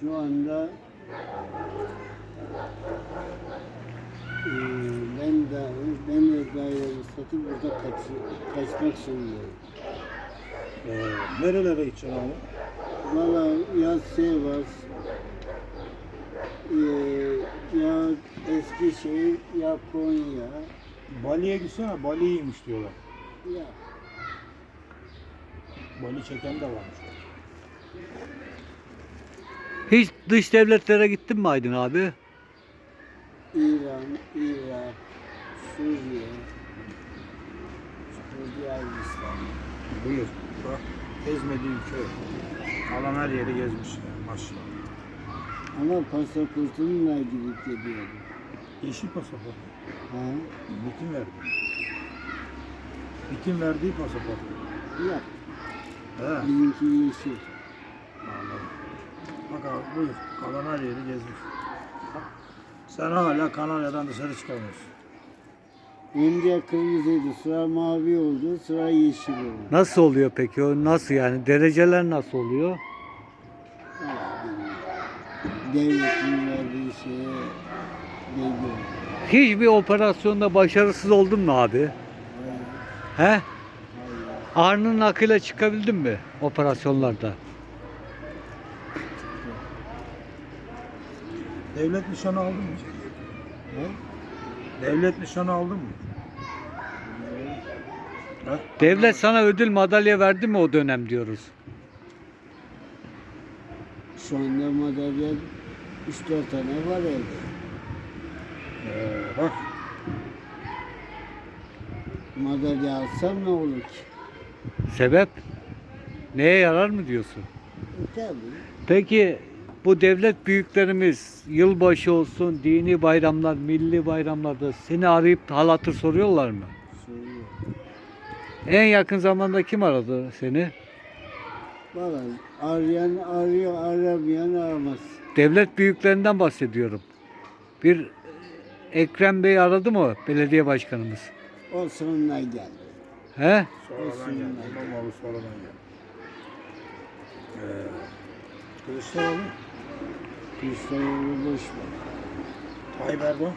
Şu anda ben de ben de dairemi satıp burada kaç, kaçmak zorundayım. Ee, nerelere gideceksin abi? Valla ya Sivas, eee, ya Eskişehir, ya Konya, Bali'ye gitsene. Bali iyiymiş diyorlar. ya Bali çeken de varmış. Hiç dış devletlere gittin mi Aydın abi? İran, Irak, Suriye, Suudi Arabistan. Buyur. Bak. Gezmediği ülke yok. Alan her yeri gezmiş yani maşallah. Ama pasaportumla gidip geliyordum. Yeşil pasaport. Ha? Bitim verdi. Bitim verdiği pasaport. Yok, He. bizimki yeşil. Bak abi buyur. Kalan her yeri gezmiş. Sen hala Kanarya'dan dışarı çıkamıyorsun. Önce kırmızıydı, sonra mavi oldu, sonra yeşil oldu. Nasıl oluyor peki o? Nasıl yani? Dereceler nasıl oluyor? Devletin verdiği şeye değiyor. Hiçbir operasyonda başarısız oldun mu abi? Hayır, He? hayır. Arnın akıyla çıkabildin mi operasyonlarda? Devlet nişanı aldın mı? Ha? Devlet nişanı aldın mı? Ha? Devlet sana ödül madalya verdi mi o dönem diyoruz. Şu anda madalya 3-4 tane var evde. Ee, bak Madalya alsam ne olur ki? Sebep? Neye yarar mı diyorsun? E, tabii. Peki bu devlet büyüklerimiz yılbaşı olsun, dini bayramlar, milli bayramlarda seni arayıp hal hatır soruyorlar mı? Soruyor. En yakın zamanda kim aradı seni? Valla arayan arıyor, aramayan aramaz. Devlet büyüklerinden bahsediyorum. Bir Ekrem Bey aradı mı belediye başkanımız? O sonuna geldi. He? sonradan geldi. İmamoğlu sonradan geldi. Ee, Kılıçdaroğlu, Boş ver. Tayyip Erdoğan.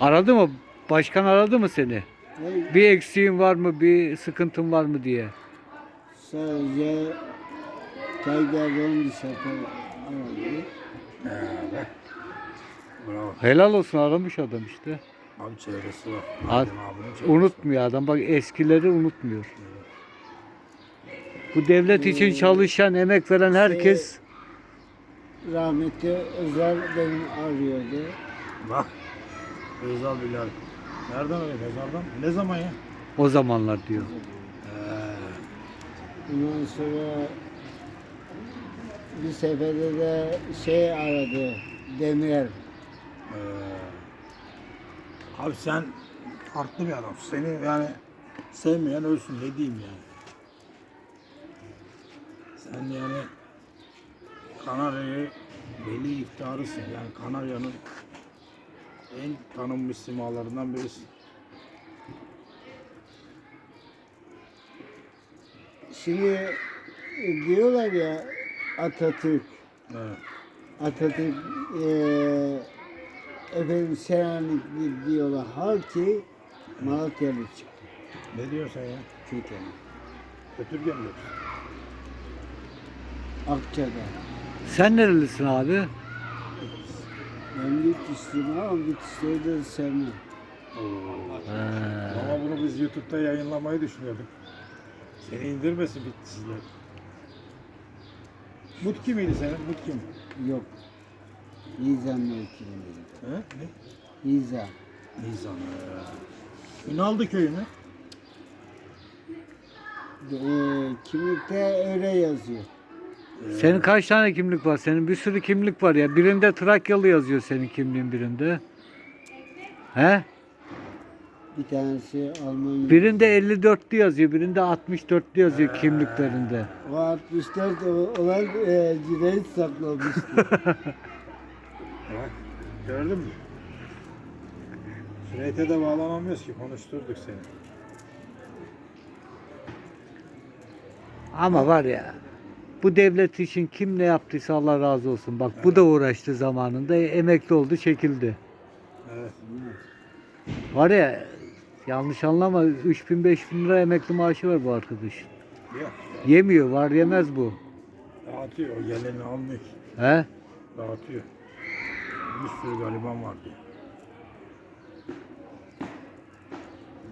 Aradı mı? Başkan aradı mı seni? Hayır, Bir eksiğin var mı, bir sıkıntın var mı diye. sadece Tayyip Erdoğan bir sefer aradı. Ee. Bravo. Helal olsun aramış adam işte. Abi çevresi var. Ad- abinin çevresi. Unutmuyor adam. Bak eskileri unutmuyor. Bu devlet için çalışan, emek veren herkes Rahmetli Özel benim arıyordu. Bak. Özal Bilal. Nereden öyle mezardan? Ne zaman ya? o zamanlar diyor. Ee, Ondan sonra bir seferde de şey aradı. Demir. Ee, abi sen farklı bir adamsın. Seni yani sevmeyen ölsün ne diyeyim yani. Sen yani Kanarya'yı veli iftiharısın. Yani Kanarya'nın en tanınmış simalarından birisin. Şimdi e, diyorlar ya Atatürk. Evet. Atatürk eee efendim Selanikli diyorlar. Halki Malatyalı çıktı. Ne diyorsun ya? Köken. Götürgen mi? Akça'da. Sen nerelisin abi? Ben Bitlisliyim ama Bitlisleri de sevmem. Ama bunu biz YouTube'da yayınlamayı düşünüyorduk. Seni indirmesin bitti Mutki miydi senin? Mutki mi? Yok. Nizam mevkindeyim. He? Ne? Nizam. Nizam. Ünaldı köyü mü? Eee kimlikte öyle yazıyor. Senin kaç tane kimlik var? Senin bir sürü kimlik var ya. Birinde Trakyalı yazıyor senin kimliğin birinde. He? Bir tanesi Almanya. Birinde 54'lü yazıyor, birinde 64'lü yazıyor kimliklerinde. O 64 o- olan eee Cüneyt saklamıştı. Bak. Gördün mü? Cüneyt'e de bağlanamıyoruz ki. Konuşturduk seni. Ama var ya, Bu devlet için kim ne yaptıysa Allah razı olsun. Bak bu da uğraştı zamanında. Emekli oldu, çekildi. Evet. Var ya yanlış anlama 3000 5000 lira emekli maaşı var bu arkadaşın. Yok. Yemiyor, var yemez bu. Dağıtıyor. O geleni ki. He? Dağıtıyor. Bir sürü gariban var diyor.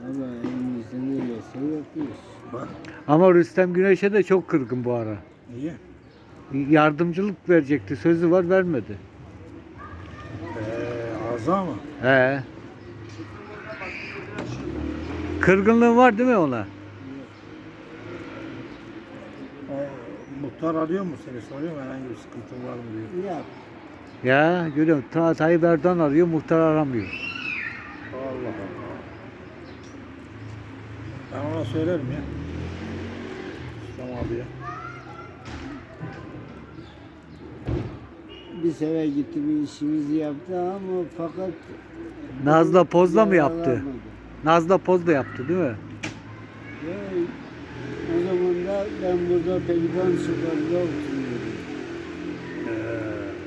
Valla elimizde ne gelse yapıyoruz. Bak. Ama Rüstem Güneş'e de çok kırgın bu ara. Niye? Yardımcılık verecekti, sözü var vermedi. Ee, Azam mı? He. Kırgınlığın var değil mi ona? O, muhtar arıyor mu seni? Soruyor mu herhangi bir sıkıntın var mı diyor. Yap. Ya görüyorum. Ta Tayyip Erdoğan arıyor, muhtar aramıyor. Allah Allah. Ben ona söylerim ya. İslam abiye. biz eve gitti bir işimizi yaptı ama fakat Naz'la pozla mı yaptı? yaralanmadı. Naz'la poz da yaptı değil mi? Ve o zaman da ben burada Pelikan sokakta oturuyordum. Ee,